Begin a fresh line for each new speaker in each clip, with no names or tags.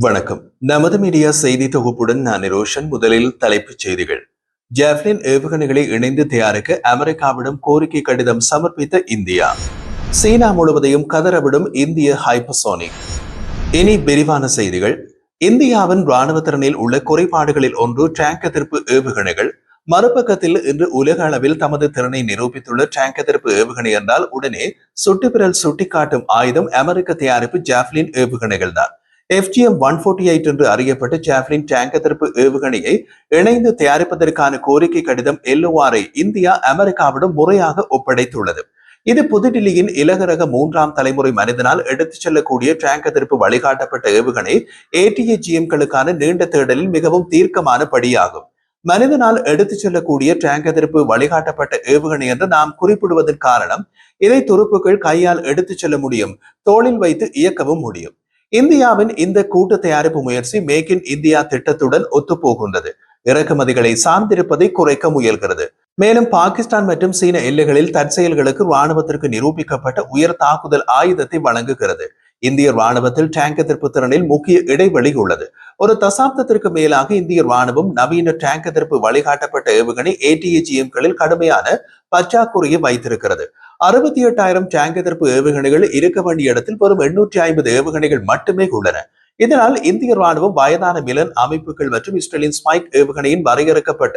வணக்கம். நமது மீடியா செய்தி தொகுப்புடன் நான் ரோஷன். முதலில் தலைப்புச் செய்திகள். ஜாவ்லின் ஏவுகணைகளை இணைந்து தயாரிக்க அமெரிக்காவிடம் கோரிக்கை கடிதம் சமர்ப்பித்த இந்தியா. சீனா முழுவதையும் கதறவிடும் இந்திய ஹைப்பர்சோனிக். இனி விரிவான செய்திகள். இந்தியாவின் ராணுவ திறனில் உள்ள குறைபாடுகளில் ஒன்று டேங்க் எதிர்ப்பு ஏவுகணைகள். மறுபக்கத்தில் இன்று உலக அளவில் தமது திறனை நிரூபித்துள்ள டேங்க் எதிர்ப்பு ஏவுகணை என்றால் உடனே சுட்டுப்பிரல் சுட்டிக்காட்டும் ஆயுதம் அமெரிக்க தயாரிப்பு ஜாவ்லின் ஏவுகணைகள் தான் எஃப்ஜிஎம் ஒன் ஃபோர்ட்டி எயிட் என்று அறியப்பட்ட ஜாவ்லின் டேங்க் எதிர்ப்பு ஏவுகணையை இணைந்து தயாரிப்பதற்கான கோரிக்கை கடிதம் எல்ஓஆரை இந்தியா அமெரிக்காவிடம் முறையாக ஒப்படைத்துள்ளது. இது புதுடில்லியின் இலகரக மூன்றாம் தலைமுறை மனிதனால் எடுத்துச் செல்லக்கூடிய டேங்க் எதிர்ப்பு வழிகாட்டப்பட்ட ஏவுகணை ஏடிஏஜிஎம்களுக்கான நீண்ட தேடலில் மிகவும் தீர்க்கமான படியாகும். மனிதனால் எடுத்துச் செல்லக்கூடிய டேங்க் எதிர்ப்பு வழிகாட்டப்பட்ட ஏவுகணை என்று நாம் குறிப்பிடுவதன் காரணம் இதை துருப்புகள் கையால் எடுத்துச் செல்ல முடியும் தோளில் வைத்து இயக்கவும் முடியும். இந்தியாவின் இந்த கூட்டு தயாரிப்பு முயற்சி மேக் இன் இந்தியா திட்டத்துடன் ஒத்துப்போகின்றது. இறக்குமதிகளை சார்ந்திருப்பதை குறைக்க முயல்கிறது. மேலும் பாகிஸ்தான் மற்றும் சீன எல்லைகளில் தற்செயல்களுக்கு ராணுவத்திற்கு நிரூபிக்கப்பட்ட உயர் தாக்குதல் ஆயுதத்தை வழங்குகிறது. இந்திய ராணுவத்தில் டேங்க் எதிர்ப்பு திறனில் முக்கிய இடைவெளி உள்ளது. ஒரு தசாப்தத்திற்கு மேலாக இந்திய ராணுவம் நவீன டேங்க் எதிர்ப்பு வழிகாட்டப்பட்ட ஏவுகணை ஏடிஏஜிஎம்களில் கடுமையான பற்றாக்குறையை வைத்திருக்கிறது. அறுபத்தி எட்டாயிரம் டேங்க் எதிர்ப்பு ஏவுகணைகள் இருக்க வேண்டிய இடத்தில் வெறும் எண்ணூற்றி ஐம்பது ஏவுகணைகள் மட்டுமே உள்ளன. இதனால் இந்திய ராணுவம் வயதான மிலன் அமைப்புகள் மற்றும் இஸ்ரேலின் ஸ்பைக் ஏவுகணையின் வரையறுக்கப்பட்ட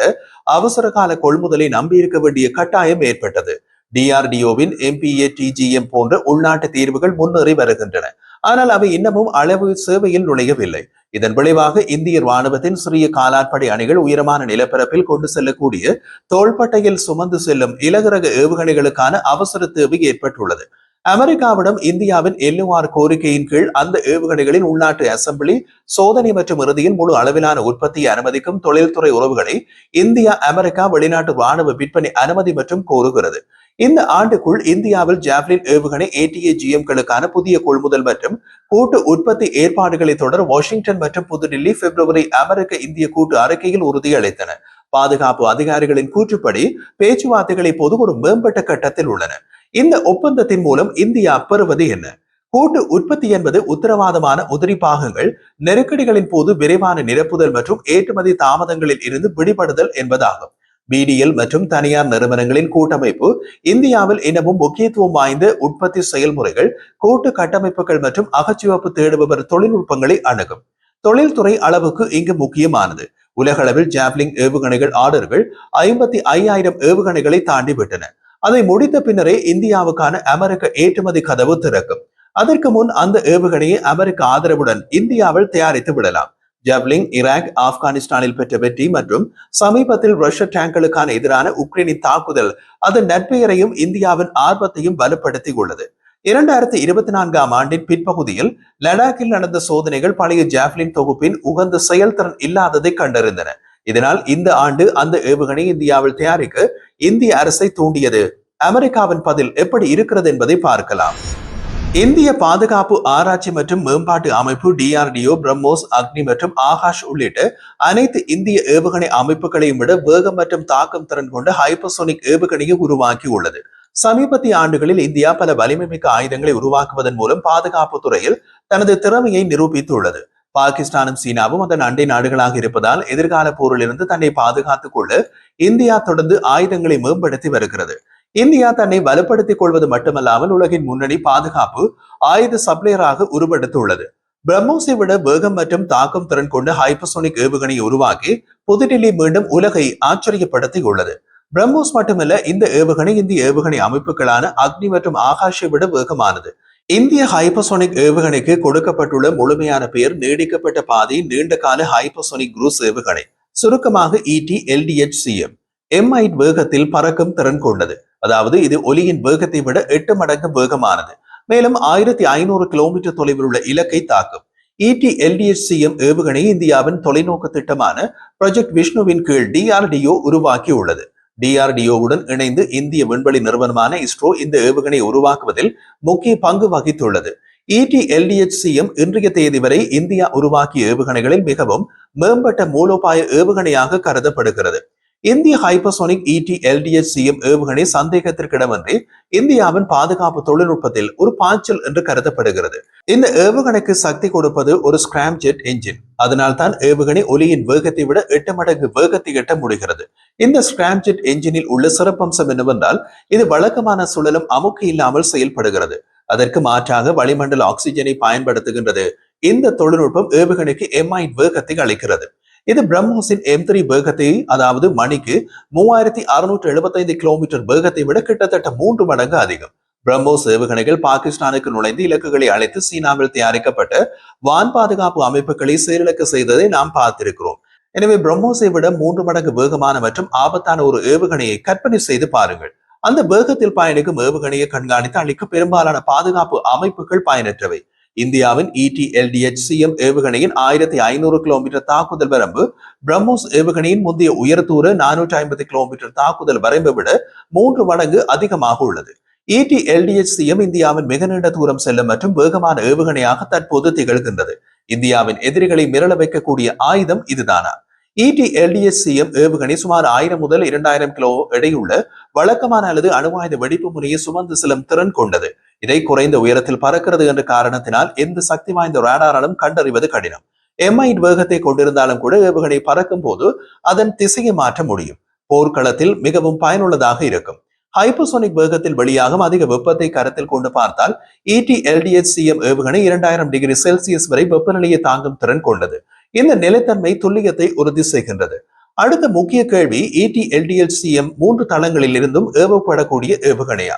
அவசர கால கொள்முதலை நம்பியிருக்க வேண்டிய கட்டாயம் ஏற்பட்டது. டிஆர்டிஓவின் எம்பிஏ டிஜிஎம் போன்ற உள்நாட்டு தீர்வுகள் முன்னேறி வருகின்றன. ஆனால் அவை இன்னமும் அளவு சேவையில் நுழையவில்லை. இதன் விளைவாக இந்திய ராணுவத்தின் சிறிய காலாட்படை அணிகள் உயரமான நிலப்பரப்பில் கொண்டு செல்லக்கூடிய தோள்பட்டையில் சுமந்து செல்லும் இலகுரக ஏவுகணைகளுக்கான அவசர தேவை ஏற்பட்டுள்ளது. அமெரிக்காவிடம் இந்தியாவின் எல்லுஆர் கோரிக்கையின் கீழ் அந்த ஏவுகணைகளின் உள்நாட்டு அசம்பிளி சோதனை மற்றும் இறுதியில் முழு அளவிலான உற்பத்தியை அனுமதிக்கும் தொழில்துறை உறவுகளை இந்தியா அமெரிக்கா வெளிநாட்டு ராணுவ விற்பனை அனுமதி மற்றும் கோருகிறது. இந்த ஆண்டுக்குள் இந்தியாவில் ஜாவ்லின் ஏவுகணை ஏடிஏ ஜிஎம்களுக்கான புதிய கொள்முதல் மற்றும் கூட்டு உற்பத்தி ஏற்பாடுகளை தொடர வாஷிங்டன் மற்றும் புதுடில்லி பிப்ரவரி அமெரிக்க இந்திய கூட்டு அறிக்கையில் உறுதியளித்தன. பாதுகாப்பு அதிகாரிகளின் கூற்றுப்படி பேச்சுவார்த்தைகளை பொது ஒரு மேம்பட்ட கட்டத்தில் உள்ளன. இந்த ஒப்பந்தத்தின் மூலம் இந்தியா பெறுவது என்ன? கூட்டு உற்பத்தி என்பது உத்தரவாதமான உதிரி பாகங்கள் நெருக்கடிகளின் போது விரைவான நிரப்புதல் மற்றும் ஏற்றுமதி தாமதங்களில் இருந்து விடுபடுதல் என்பதாகும். பிடிஎல் மற்றும் தனியார் நிறுவனங்களின் கூட்டமைப்பு இந்தியாவில் இன்னமும் முக்கியத்துவம் வாய்ந்த உற்பத்தி செயல்முறைகள் கூட்டு கட்டமைப்புகள் மற்றும் அகச்சிவப்பு தேடுபவர் தொழில்நுட்பங்களை அணுகும். தொழில்துறை அளவுக்கு இங்கு முக்கியமானது. உலகளவில் ஜாப்லிங் ஏவுகணைகள் ஆர்டர்கள் ஐம்பத்தி ஐயாயிரம் ஏவுகணைகளை தாண்டி விட்டன அதை முடித்த பின்னரே இந்தியாவுக்கான அமெரிக்க ஏற்றுமதி கதவு திறக்கும். அதற்கு முன் அந்த ஏவுகணையை அமெரிக்க ஆதரவுடன் இந்தியாவில் தயாரித்து விடலாம். ஜவ்லிங் ஈராக் ஆப்கானிஸ்தானில் பெற்ற வெற்றி மற்றும் சமீபத்தில் ரஷ்ய டேங்குகளுக்கான எதிரான உக்ரைனின் தாக்குதல் அதன் நட்பெயரையும் இந்தியாவின் ஆர்வத்தையும் வலுப்படுத்தி உள்ளது. இரண்டாயிரத்தி இருபத்தி நான்காம் ஆண்டின் பிற்பகுதியில் லடாக்கில் நடந்த சோதனைகள் பழைய ஜாவ்லின் தொகுப்பின் உகந்த செயல்திறன் இல்லாததை கண்டறிந்தன. இதனால் இந்த ஆண்டு அந்த ஏவுகணை இந்தியாவில் தயாரிக்க இந்திய அரசை தூண்டியது. அமெரிக்காவின் பதில் எப்படி இருக்கிறது என்பதை பார்க்கலாம். இந்திய பாதுகாப்பு ஆராய்ச்சி மற்றும் மேம்பாட்டு அமைப்பு டிஆர்டிஓ பிரம்மோஸ் அக்னி மற்றும் ஆகாஷ் உள்ளிட்ட அனைத்து இந்திய ஏவுகணை அமைப்புகளையும் விட வேகம் மற்றும் தாக்கம் திறன் கொண்ட ஹைப்பர்சோனிக் ஏவுகணையை உருவாக்கி உள்ளது சமீபத்திய ஆண்டுகளில் இந்தியா பல வலிமை மிக்க ஆயுதங்களை உருவாக்குவதன் மூலம் பாதுகாப்பு துறையில் தனது திறமையை நிரூபித்துள்ளது. பாகிஸ்தானும் சீனாவும் அதன் அண்டை நாடுகளாக இருப்பதால் எதிர்கால போரிலிருந்து தன்னை பாதுகாத்துக் கொள்ள இந்தியா தொடர்ந்து ஆயுதங்களை மேம்படுத்தி வருகிறது. இந்தியா தன்னை வலுப்படுத்திக் கொள்வது மட்டுமல்லாமல் உலகின் முன்னணி பாதுகாப்பு ஆயுத சப்ளையராக உருவெடுத்துள்ளது. பிரம்மோஸை விட வேகம் மற்றும் தாக்கம் திறன் கொண்ட ஹைப்பர்சோனிக் ஏவுகணையை உருவாக்கி புதுடில்லி மீண்டும் உலகை ஆச்சரியப்படுத்தியுள்ளது. பிரம்மோஸ் மட்டுமல்ல இந்த ஏவுகணை இந்திய ஏவுகணை அமைப்புகளான அக்னி மற்றும் ஆகாஷை விட வேகமானது. இந்திய ஹைப்பர்சோனிக் ஏவுகணைக்கு கொடுக்கப்பட்டுள்ள முழுமையான பெயர் நீடிக்கப்பட்ட பாதை நீண்ட கால ஹைப்பர்சோனிக் குரூஸ் ஏவுகணை. சுருக்கமாக இடி எல்டிஎச் சிஎம் எம்ஐட் வேகத்தில் பறக்கும் திறன் கொண்டது. அதாவது இது ஒலியின் வேகத்தை விட எட்டு மடங்கு வேகமானது. மேலும் ஆயிரத்தி ஐநூறு கிலோமீட்டர் தொலைவில் உள்ள இலக்கை தாக்கும். இடி எல்டிஎஸ்சிஎம் ஏவுகணை இந்தியாவின் தொலைநோக்கு திட்டமான ப்ராஜெக்ட் விஷ்ணுவின் கீழ் டிஆர்டிஓ உருவாக்கியுள்ளது. டிஆர்டிஓவுடன் இணைந்து இந்திய விண்வெளி நிறுவனமான இஸ்ரோ இந்த ஏவுகணை உருவாக்குவதில் முக்கிய பங்கு வகித்துள்ளது. இடி எல்டிஎச்சிஎம் இன்றைய தேதி வரை இந்தியா உருவாக்கிய ஏவுகணைகளில் மிகவும் மேம்பட்ட மூலோபாய ஏவுகணையாக கருதப்படுகிறது. இந்திய ஹைப்பர்சோனிக் E இடி எல்டிஎச்சிஎம் ஏவுகணை சந்தேகத்திற்கிடமின்றி இந்தியாவின் பாதுகாப்பு தொழில்நுட்பத்தில் ஒரு பாய்ச்சல் என்று கருதப்படுகிறது. இந்த ஏவுகணைக்கு சக்தி கொடுப்பது ஒரு ஸ்கிராம் ஜெட் என்ஜின் அதனால் தான் ஏவுகணை ஒலியின் வேகத்தை விட எட்டு மடங்கு வேகத்தை எட்ட முடிகிறது. இந்த ஸ்கிராம் ஜெட் என்ஜினில் உள்ள சிறப்பம்சம் என்னவென்றால் இது வழக்கமான சுழலும் அமுக்கு இல்லாமல் செயல்படுகிறது. அதற்கு மாற்றாக வளிமண்டல ஆக்சிஜனை பயன்படுத்துகின்றது. இந்த தொழில்நுட்பம் ஏவுகணைக்கு எம்ஐ வேகத்தை அளிக்கிறது. இது பிரம்மோஸின் எம் த்ரீ வேகத்தை அதாவது மணிக்கு மூவாயிரத்தி அறுநூற்று எழுபத்தைந்து கிலோமீட்டர் வேகத்தை விட கிட்டத்தட்ட மூன்று மடங்கு அதிகம் பிரம்மோஸ் ஏவுகணைகள் பாகிஸ்தானுக்கு நுழைந்து இலக்குகளை அழைத்து சீனாவில் தயாரிக்கப்பட்ட வான் பாதுகாப்பு அமைப்புகளை செயலிழக்க செய்ததை நாம் பார்த்திருக்கிறோம் எனவே பிரம்மோஸை விட மூன்று மடங்கு வேகமான மற்றும் ஆபத்தான ஒரு ஏவுகணையை கற்பனை செய்து பாருங்கள் அந்த வேகத்தில் பயணிக்கும் ஏவுகணையை கண்காணித்து அளிக்க பெரும்பாலான பாதுகாப்பு அமைப்புகள் பயனற்றவை இந்தியாவின் E ஏவுகணையின் ஆயிரத்தி ஐநூறு கிலோமீட்டர் தாக்குதல் வரம்பு பிரம்மோஸ் ஏவுகணையின் முந்தைய உயரத்தூர நானூற்றி ஐம்பது கிலோமீட்டர் தாக்குதல் வரம்பை விட மூன்று மடங்கு அதிகமாக உள்ளது. E இந்தியாவின் மிக நீண்ட தூரம் செல்லும் மற்றும் வேகமான ஏவுகணையாக தற்போது திகழ்கின்றது. இந்தியாவின் எதிரிகளை மிரள வைக்கக்கூடிய ஆயுதம் இதுதானா? இடிஎல்டிஎஸ்சிஎம் ஏவுகணை சுமார் ஆயிரம் முதல் இரண்டாயிரம் கிலோ எடையுள்ள வழக்கமான அல்லது அணுவாயுத வெடிப்பு முறையை சுமந்து செல்லும் திறன் கொண்டது. இதை குறைந்த உயரத்தில் பறக்கிறது என்ற காரணத்தினால் எந்த சக்தி வாய்ந்த ரேடாராலும் கண்டறிவது கடினம். எம்ஐட் வேகத்தை கொண்டிருந்தாலும் கூட ஏவுகணை பறக்கும் போது அதன் திசையை மாற்ற முடியும். போர்க்களத்தில் மிகவும் பயனுள்ளதாக இருக்கும். ஹைப்போசோனிக் வேகத்தில் வெளியாகும் அதிக வெப்பத்தை கருத்தில் கொண்டு பார்த்தால் இடி எல்டிஎச்சிஎம் ஏவுகணை இரண்டாயிரம் டிகிரி செல்சியஸ் வரை வெப்பநிலையை தாங்கும் திறன் கொண்டது. இந்த நிலைத்தன்மை துல்லியத்தை உறுதி செய்கின்றது. அடுத்த முக்கிய கேள்வி E இடி எல்டிஎல்சிஎம் மூன்று தளங்களில் இருந்தும் ஏவப்படக்கூடிய ஏவுகணையா?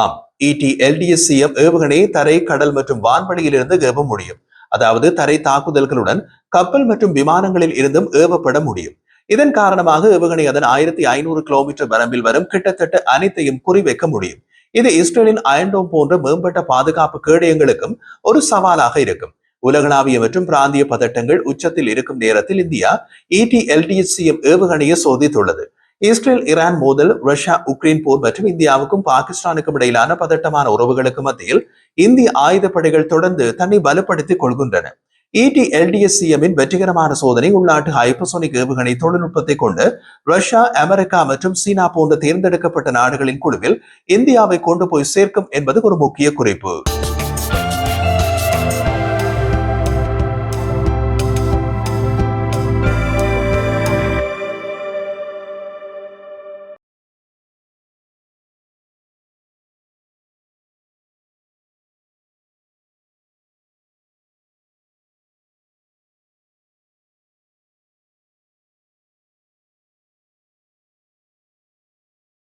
ஆம் இடி எல்டிஎஸ்சிஎம் ஏவுகணையை தரை கடல் மற்றும் வான்வழியில் இருந்து ஏவ முடியும். அதாவது தரை தாக்குதல்களுடன் கப்பல் மற்றும் விமானங்களில் இருந்தும் ஏவப்பட முடியும். இதன் காரணமாக ஏவுகணை அதன் ஆயிரத்தி ஐநூறு கிலோமீட்டர் வரம்பில் வரும் கிட்டத்தட்ட அனைத்தையும் குறிவைக்க முடியும். இது இஸ்ரேலின் அயன்டோம் போன்ற மேம்பட்ட பாதுகாப்பு கேடயங்களுக்கும் ஒரு சவாலாக இருக்கும். உலகளாவிய மற்றும் பிராந்திய பதட்டங்கள் உச்சத்தில் இருக்கும் நேரத்தில் இந்தியா இடிஎல்டிசிஎம் ஏவுகணையை சோதித்துள்ளது. இஸ்ரேல் ஈரான் மோதல் ரஷ்யா உக்ரைன் போர் மற்றும் இந்தியாவுக்கும் பாகிஸ்தானுக்கும் இடையிலான பதட்டமான உறவுகளுக்கு மத்தியில் இந்திய ஆயுதப்படைகள் தொடர்ந்து தன்னை பலப்படுத்திக் கொள்கின்றன. E இடி எல்டிஎஸ்சிஎம்மின் வெற்றிகரமான சோதனை உள்நாட்டு ஹைப்பசோனிக் ஏவுகணை தொழில்நுட்பத்தை கொண்டு ரஷ்யா அமெரிக்கா மற்றும் சீனா போன்ற தேர்ந்தெடுக்கப்பட்ட நாடுகளின் குழுவில் இந்தியாவை கொண்டு போய் சேர்க்கும் என்பது ஒரு முக்கிய குறிப்பு.